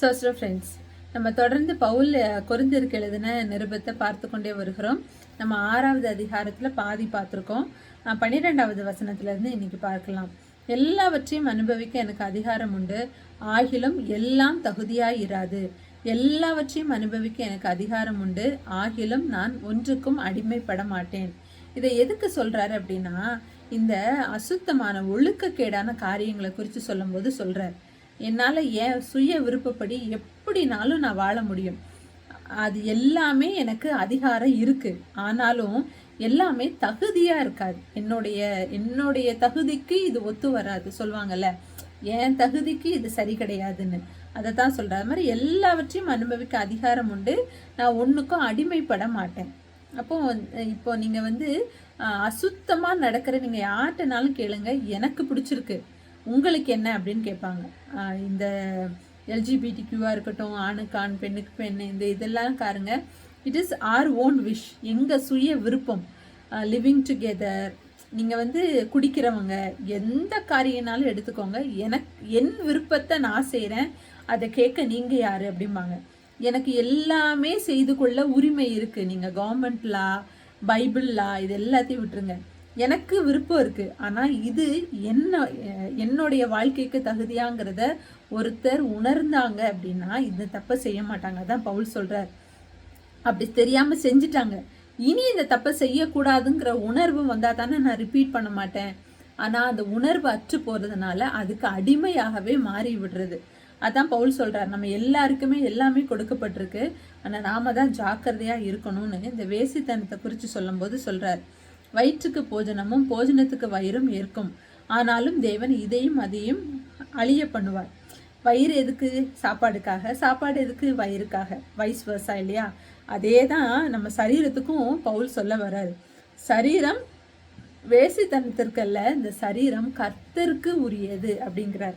Zoster friends நம்ம தொடர்ந்து பவுல் கொரிந்தியருக்கு எழுதின நிருபத்தை பார்த்து கொண்டே வருகிறோம். நம்ம ஆறாவது அதிகாரத்தில் பாதி பார்த்துருக்கோம். பன்னிரெண்டாவது வசனத்திலேருந்து இன்னைக்கு பார்க்கலாம். எல்லாவற்றையும் அனுபவிக்க எனக்கு அதிகாரம் உண்டு. ஆகிலும் எல்லாம் தகுதியாக இராது. எல்லாவற்றையும் அனுபவிக்க எனக்கு அதிகாரம் உண்டு. ஆகிலும் நான் ஒன்றுக்கும் அடிமைப்பட மாட்டேன். இதை எதுக்கு சொல்கிறாரு அப்படின்னா இந்த அசுத்தமான ஒழுக்கக்கேடான காரியங்களை குறித்து சொல்லும்போது சொல்கிறார் என்னால் என் சுய விருப்பப்படி எப்படினாலும் நான் வாழ முடியும். அது எல்லாமே எனக்கு அதிகாரம் இருக்குது ஆனாலும் எல்லாமே தகுதியாக இருக்காது. என்னுடைய என்னுடைய தகுதிக்கு இது ஒத்து வராது சொல்லுவாங்கல்ல. என் தகுதிக்கு இது சரி கிடையாதுன்னு. அதை தான் சொல்றாரு. அது மாதிரி எல்லாவற்றையும் அனுபவிக்க அதிகாரம் உண்டு. நான் ஒன்றுக்கும் அடிமைப்பட மாட்டேன். அப்போ இப்போ நீங்கள் வந்து அசுத்தமாக நடக்கிற நீங்கள் யார்கிட்டனாலும் கேளுங்க. எனக்கு பிடிச்சிருக்கு. உங்களுக்கு என்ன அப்படின்னு கேட்பாங்க. இந்த எல்ஜிபிடி கியூவாக இருக்கட்டும் ஆணுக்கு ஆண் பெண்ணுக்கு பெண் இந்த இதெல்லாம் காருங்க. It is our own wish எங்கள் சுய விருப்பம் லிவிங் டுகெதர் நீங்கள் வந்து குடிக்கிறவங்க எந்த காரியனாலும் எடுத்துக்கோங்க. எனக்கு என் விருப்பத்தை நான் செய்கிறேன் அதை கேட்க நீங்கள் யார் அப்படிம்பாங்க. எனக்கு எல்லாமே செய்து கொள்ள உரிமை இருக்குது நீங்கள் கவர்மெண்ட் லா பைபிள் லா இது எல்லாத்தையும் விட்டுருங்க. எனக்கு விருப்பம் இருக்கு. ஆனா இது என்ன என்னுடைய வாழ்க்கைக்கு தகுதியாங்கிறத ஒருத்தர் உணர்ந்தாங்க அப்படின்னா இந்த தப்பை செய்ய மாட்டாங்க. அதான் பவுல் சொல்றார். அப்படி தெரியாம செஞ்சுட்டாங்க. இனி இந்த தப்பை செய்யக்கூடாதுங்கிற உணர்வு வந்தா தானே நான் ரிப்பீட் பண்ண மாட்டேன். ஆனா அந்த உணர்வு அற்று போறதுனால அதுக்கு அடிமையாகவே மாறி விடுறது. அதான் பவுல் சொல்றார். நம்ம எல்லாருக்குமே எல்லாமே கொடுக்கப்பட்டிருக்கு. ஆனா நாம தான் ஜாக்கிரதையா இருக்கணும்னு இந்த வேசித்தனத்தை குறித்து சொல்லும்போது சொல்கிறார் வயிற்றுக்கு போஜனமும் போஜனத்துக்கு வயிறும் ஏற்கும். ஆனாலும் தேவன் இதையும் அதையும் அழிய பண்ணுவார். வயிறு எதுக்கு? சாப்பாடுக்காக. சாப்பாடு எதுக்கு? வயிறுக்காக. வயசு வருஷா இல்லையா? அதே தான் நம்ம சரீரத்துக்கும் பவுல் சொல்ல வர்றாரு. சரீரம் வேசித்தனத்திற்கல்ல இந்த சரீரம் கர்த்தருக்கு உரியது அப்படிங்கிறார்.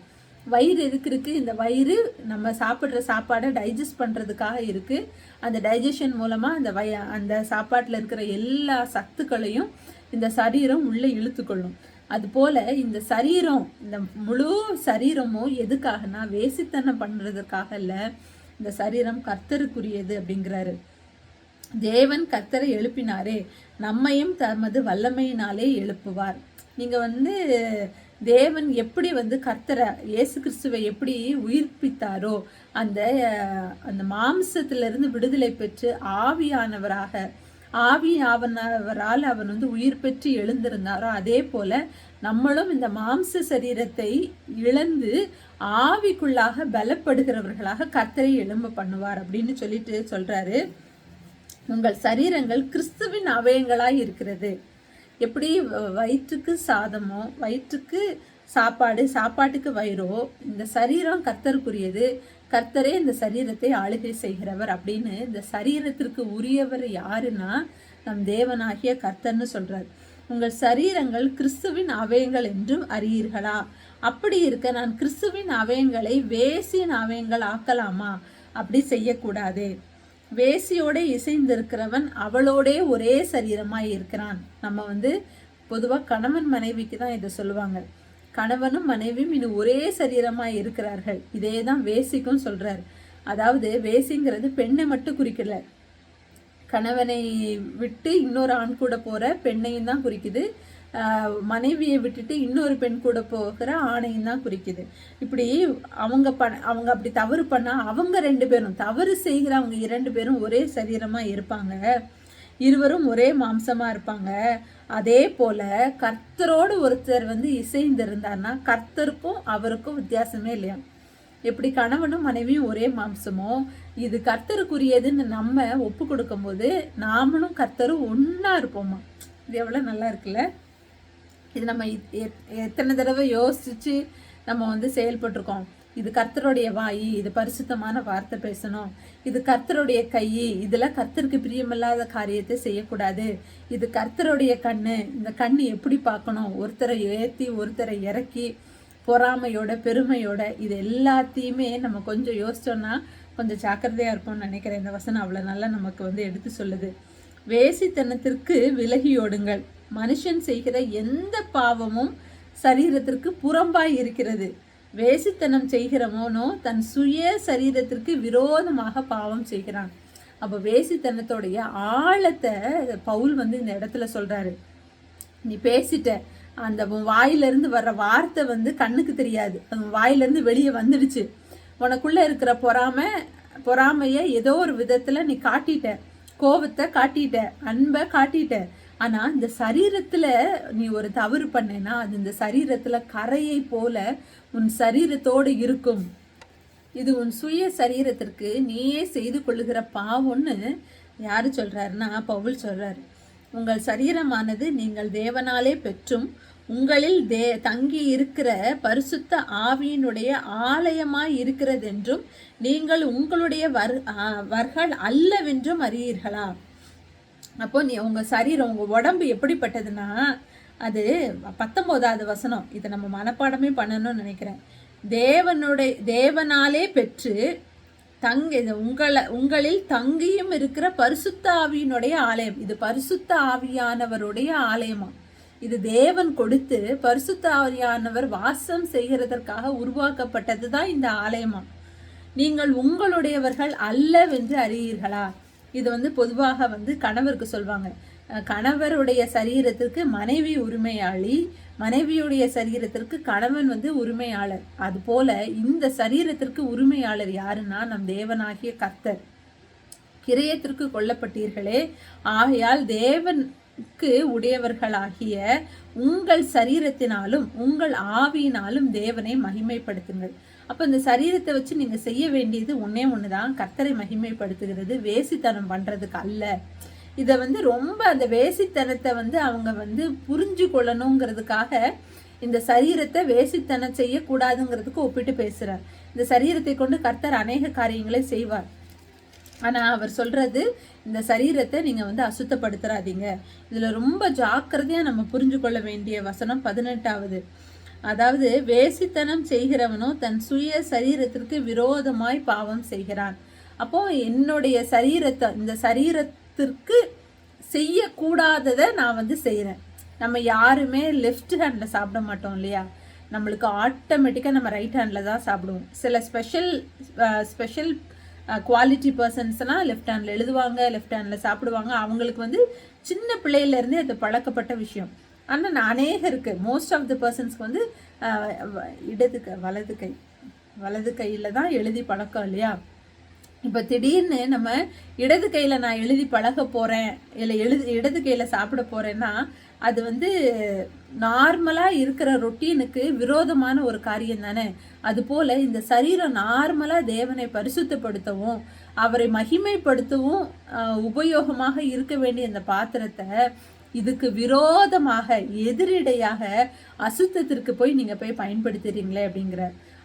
வயிறு எதுக்கு இருக்குது இந்த வயிறு நம்ம சாப்பிட்ற சாப்பாடை டைஜஸ்ட் பண்ணுறதுக்காக இருக்குது அந்த டைஜஷன் மூலமாக அந்த வய அந்த சாப்பாட்டில் இருக்கிற எல்லா சத்துக்களையும் இந்த சரீரம் உள்ளே இழுத்துக்கொள்ளும். அதுபோல் இந்த சரீரம் இந்த முழு சரீரமும் எதுக்காகனா வேசித்தனம் பண்ணுறதுக்காக இல்லை இந்த சரீரம் கர்த்தருக்குரியது அப்படிங்கிறாரு. தேவன் கர்த்தரை எழுப்பினாரே நம்மையும் தமது வல்லமையினாலே எழுப்புவார். நீங்கள் வந்து தேவன் எப்படி வந்து கர்த்தரை இயேசு கிறிஸ்துவை எப்படி உயிர்ப்பித்தாரோ அந்த அந்த மாம்சத்திலிருந்து விடுதலை பெற்று ஆவியானவராக ஆவியானவரால் அவன் வந்து உயிர் பெற்று எழுந்திருந்தாரோ அதே போல நம்மளும் இந்த மாம்ச சரீரத்தை இழந்து ஆவிக்குள்ளாக பலப்படுகிறவர்களாக கர்த்தரை எழும்ப பண்ணுவார் அப்படின்னு சொல்லிட்டு சொல்றாரு. உங்கள் சரீரங்கள் கிறிஸ்துவின் அவயங்களாய் இருக்கிறது. எப்படி வயிற்றுக்கு சாதமோ வயிற்றுக்கு சாப்பாடு சாப்பாட்டுக்கு வயிறோ இந்த சரீரம் கர்த்தருக்குரியது கர்த்தரே இந்த சரீரத்தை ஆளுகை செய்கிறவர் அப்படின்னு இந்த சரீரத்திற்கு உரியவர் யாருன்னா நம் தேவனாகிய கர்த்தர்னு சொல்றார். உங்கள் சரீரங்கள் கிறிஸ்துவின் அவயங்கள் என்றும் அறியீர்களா? அப்படி இருக்க நான் கிறிஸ்துவின் அவயங்களை வேசியின் அவயங்கள் ஆக்கலாமா? அப்படி செய்யக்கூடாதே. வேசியோட இசைந்திருக்கிறவன் அவளோடே ஒரே சரீரமாய் இருக்கிறான். நம்ம வந்து பொதுவாக கணவன் மனைவிக்கு தான் இதை சொல்லுவாங்க. கணவனும் மனைவியும் இனி ஒரே சரீரமாய் இருக்கிறார்கள். இதே தான் வேசிக்கும் சொல்றார். அதாவது வேசிங்கிறது பெண்ணை மட்டும் குறிக்கல. கணவனை விட்டு இன்னொரு ஆண் கூட போற பெண்ணையும் தான் குறிக்குது. மனைவியை விட்டுட்டு இன்னொரு பெண் கூட போகிற ஆணையும் தான் குறிக்குது. இப்படி அவங்க ப அவங்க அப்படி தவறு பண்ணால் அவங்க ரெண்டு பேரும் தவறு செய்கிற அவங்க இரண்டு பேரும் ஒரே சரீரமாக இருப்பாங்க. இருவரும் ஒரே மாம்சமாக இருப்பாங்க. அதே போல கர்த்தரோடு ஒருத்தர் வந்து இசைந்திருந்தார்னா கர்த்தருக்கும் அவருக்கும் வித்தியாசமே இல்லையா? எப்படி கணவனும் மனைவியும் ஒரே மாம்சமோ இது கர்த்தருக்குரியதுன்னு நம்ம ஒப்பு கொடுக்கும்போது நாமளும் கர்த்தரும் ஒன்றா இருப்போமா? இது எவ்வளோ நல்லா இருக்குல்ல? இது நம்ம இத்- எத்- எத்தனை தடவை யோசிச்சு நம்ம வந்து செயல்பட்டிருக்கோம்? இது கர்த்தருடைய வாய் இது பரிசுத்தமான வார்த்தை பேசணும். இது கர்த்தருடைய கை இதில் கர்த்தருக்கு பிரியமில்லாத காரியத்தை செய்யக்கூடாது. இது கர்த்தருடைய கண்ணு இந்த கண்ணு எப்படி பார்க்கணும்? ஒருத்தரை ஏற்றி ஒருத்தரை இறக்கி பொறாமையோட பெருமையோட இது எல்லாத்தையுமே நம்ம கொஞ்சம் யோசிச்சோன்னா கொஞ்சம் ஜாக்கிரதையாக இருப்போம்னு நினைக்கிறேன். இந்த வசனம் அவ்வளோ நல்லா நமக்கு வந்து எடுத்து சொல்லுது. வேசித்தனத்திற்கு விலகியோடுங்கள் மனுஷன் செய்கிற எந்த பாவமும் சரீரத்திற்கு புறம்பாய் இருக்கிறது. வேசித்தனம் செய்கிறவனோ தன் சுய சரீரத்திற்கு விரோதமாக பாவம் செய்கிறான். அப்போ வேசித்தனத்தோடைய ஆழத்தை பவுல் வந்து இந்த இடத்துல சொல்கிறாரு நீ பேசிட்ட அந்த வாயிலிருந்து வர்ற வார்த்தை வந்து கண்ணுக்கு தெரியாது. அது வாயிலிருந்து வெளியே வந்துடுச்சு. உனக்குள்ளே இருக்கிற பொறாமை பொறாமையை ஏதோ ஒரு விதத்தில் நீ காட்டிட்ட. கோபத்தை காட்டிட்ட அன்பை காட்டிட்ட. ஆனால் இந்த சரீரத்தில் நீ ஒரு தவறு பண்ணேன்னா அது இந்த சரீரத்தில் கரையை போல உன் சரீரத்தோடு இருக்கும். இது உன் சுய சரீரத்திற்கு நீயே செய்து கொள்ளுகிற பாவம்னு யார் சொல்கிறாருன்னா பவுல் சொல்கிறார் உங்கள் சரீரமானது நீங்கள் தேவனாலே பெற்றும் உங்களில் தே தங்கி இருக்கிற பரிசுத்த ஆவியினுடைய ஆலயமாய் இருக்கிறதென்றும் நீங்கள் உங்களுடைய வர் வர்கள் அல்லவென்றும் அறியீர்களா? அப்போ நீ உங்கள் சரீரம் உங்கள் உடம்பு எப்படிப்பட்டதுன்னா அது பத்தொம்போதாவது வசனம். இதை நம்ம மனப்பாடமே பண்ணணும்னு நினைக்கிறேன். தேவனுடைய தேவனாலே பெற்று தங்க உங்களை உங்களில் தங்கியும் இருக்கிற பரிசுத்த ஆவியினுடைய ஆலயம். இது பரிசுத்த ஆவியானவருடைய ஆலயமா? இது தேவன் கொடுத்து பரிசுத்த ஆவியானவர் வாசம் செய்கிறதற்காக உருவாக்கப்பட்டது தான் இந்த ஆலயமா? நீங்கள் உங்களுடையவர்கள் அல்லவென்று அறியீர்களா? இது வந்து பொதுவாக வந்து கணவருக்கு சொல்வாங்க. கணவருடைய சரீரத்திற்கு மனைவி உரிமையாளி மனைவியுடைய சரீரத்திற்கு கணவன் வந்து உரிமையாளர். அது போல இந்த சரீரத்திற்கு உரிமையாளர் யாருன்னா நம் தேவனாகிய கர்த்தர். கிரயத்திற்கு கொல்லப்பட்டீர்களே ஆகையால் தேவனுக்கு உடையவர்களாகிய உங்கள் சரீரத்தினாலும் உங்கள் ஆவியினாலும் தேவனை மகிமைப்படுத்துங்கள். அப்போ இந்த சரீரத்தை வச்சு நீங்கள் செய்ய வேண்டியது ஒன்றே ஒன்று தான் கர்த்தரை மகிமைப்படுத்துகிறது வேசித்தனம் பண்ணுறதுக்கு அல்ல. இதை வந்து ரொம்ப அந்த வேசித்தனத்தை வந்து அவங்க வந்து புரிஞ்சு கொள்ளணுங்கிறதுக்காக இந்த சரீரத்தை வேசித்தனம் செய்யக்கூடாதுங்கிறதுக்கு ஒப்பிட்டு பேசுகிறார் இந்த சரீரத்தை கொண்டு கர்த்தர் அநேக காரியங்களை செய்வார். ஆனால் அவர் சொல்கிறது இந்த சரீரத்தை நீங்கள் வந்து அசுத்தப்படுத்துறாதீங்க. இதில் ரொம்ப ஜாக்கிரதையாக நம்ம புரிஞ்சு கொள்ள வேண்டிய வசனம் பதினெட்டாவது. அதாவது வேசித்தனம் செய்கிறவனோ தன் சுய சரீரத்திற்கு விரோதமாய் பாவம் செய்கிறான். அப்போ என்னுடைய சரீரத்தை இந்த சரீரத்திற்கு செய்யக்கூடாததை நான் வந்து செய்கிறேன் நம்ம யாருமே லெஃப்ட் ஹேண்டில் சாப்பிட மாட்டோம் இல்லையா? நம்மளுக்கு ஆட்டோமேட்டிக்காக நம்ம ரைட் ஹேண்டில் தான் சாப்பிடுவோம். சில ஸ்பெஷல் ஸ்பெஷல் குவாலிட்டி பர்சன்ஸ்லாம் லெஃப்ட் ஹேண்டில் எழுதுவாங்க லெஃப்ட் ஹேண்டில் சாப்பிடுவாங்க. அவங்களுக்கு வந்து சின்ன பிள்ளையிலேருந்தே அது பழக்கப்பட்ட விஷயம். ஆனால் அநேகருக்கு மோஸ்ட் ஆஃப் தி பர்சன்ஸ்க்கு வந்து இடது கை வலது கை. வலது கையில் தான் எழுதி பழக்கம் இல்லையா? இப்போ திடீர்னு நம்ம இடது கையில் நான் எழுதி பழக போகிறேன் இல்லை எழுது இடது கையில் சாப்பிட போகிறேன்னா அது வந்து நார்மலாக இருக்கிற ரொட்டீனுக்கு விரோதமான ஒரு காரியம் தானே. அதுபோல் இந்த சரீரம் நார்மலாக தேவனை பரிசுத்தப்படுத்தவும் அவரை மகிமைப்படுத்தவும் உபயோகமாக இருக்க வேண்டிய இந்த பாத்திரத்தை இதுக்கு விரோதமாக எதிரிடையாக அசுத்தத்திற்கு போய் நீங்கள் போய் பயன்படுத்துறீங்களே அப்படிங்கிற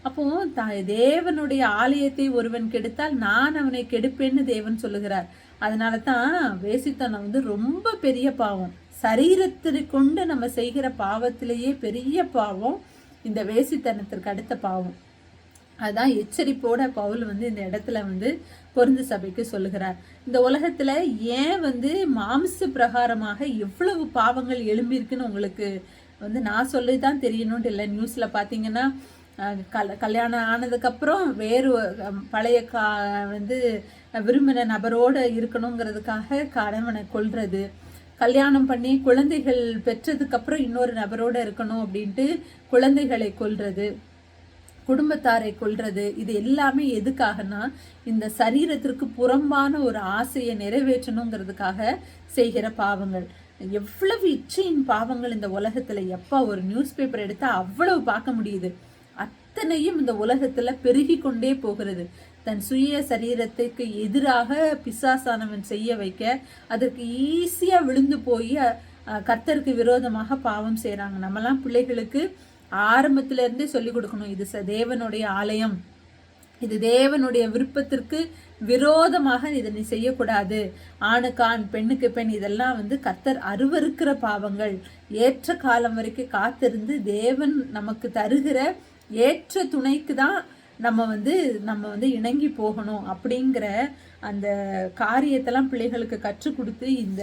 அப்போ த தேவனுடைய ஆலயத்தை ஒருவன் கெடுத்தால் நான் அவனை கெடுப்பேன்னு தேவன் சொல்லுகிறார். அதனால தான் வேசித்தனம் வந்து ரொம்ப பெரிய பாவம். சரீரத்தை கொண்டு நம்ம செய்கிற பாவத்திலேயே பெரிய பாவம் இந்த வேசித்தனத்திற்கு அடுத்த பாவம். அதுதான் எச்சரிப்போட பவுல் வந்து இந்த இடத்துல வந்து பொருந்து சபைக்கு சொல்லுகிறார். இந்த உலகத்தில் ஏன் வந்து மாம்ச பிரகாரமாக எவ்வளவு பாவங்கள் எழும்பியிருக்குன்னு உங்களுக்கு வந்து நான் சொல்லி தான் தெரியணும்ட்டு இல்லை. நியூஸில் பார்த்தீங்கன்னா கல் கல்யாணம் ஆனதுக்கப்புறம் வேறு பழைய கா வந்து விரும்பின நபரோடு இருக்கணுங்கிறதுக்காக கணவனை கொள்வது கல்யாணம் பண்ணி குழந்தைகள் பெற்றதுக்கப்புறம் இன்னொரு நபரோடு இருக்கணும் அப்படின்ட்டு குழந்தைகளை கொள்வது குடும்பத்தாரை கொள்றது இது எல்லாமே எதுக்காகனா இந்த சரீரத்திற்கு புறம்பான ஒரு ஆசையை நிறைவேற்றணுங்கிறதுக்காக செய்கிற பாவங்கள். எவ்வளவு இச்சையின் பாவங்கள் இந்த உலகத்துல. எப்போ ஒரு நியூஸ் பேப்பர் எடுத்தா அவ்வளவு பார்க்க முடியுது. அத்தனையும் இந்த உலகத்துல பெருகி கொண்டே போகிறது. தன் சுய சரீரத்துக்கு எதிராக பிசாசானவன் செய்ய வைக்க அதற்கு ஈஸியா விழுந்து போய் கர்த்தருக்கு விரோதமாக பாவம் செய்கிறாங்க நம்மலாம் பிள்ளைகளுக்கு ஆரம்பத்துல இருந்தே சொல்லி கொடுக்கணும். இது ச தேவனுடைய ஆலயம். இது தேவனுடைய விருப்பத்திற்கு விரோதமாக இதை நீ செய்யக்கூடாது. ஆணுக்கு ஆண் பெண்ணுக்கு பெண் இதெல்லாம் வந்து கத்தர் அருவருக்கிற பாவங்கள். ஏற்ற காலம் வரைக்கும் காத்திருந்து தேவன் நமக்கு தருகிற ஏற்ற துணைக்கு தான் நம்ம வந்து நம்ம வந்து இணங்கி போகணும். அப்படிங்கிற அந்த காரியத்தெல்லாம் பிள்ளைகளுக்கு கற்றுக் கொடுத்து இந்த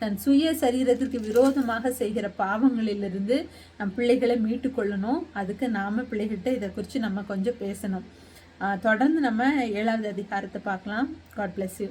தன் சுய சரீரத்திற்கு விரோதமாக செய்கிற பாவங்களிலிருந்து நம் பிள்ளைகளை மீட்டு கொள்ளணும் அதுக்கு நாம பிள்ளைகிட்ட இதை குறித்து நம்ம கொஞ்சம் பேசணும். தொடர்ந்து நம்ம ஏழாவது அதிகாரத்தை பார்க்கலாம். God bless you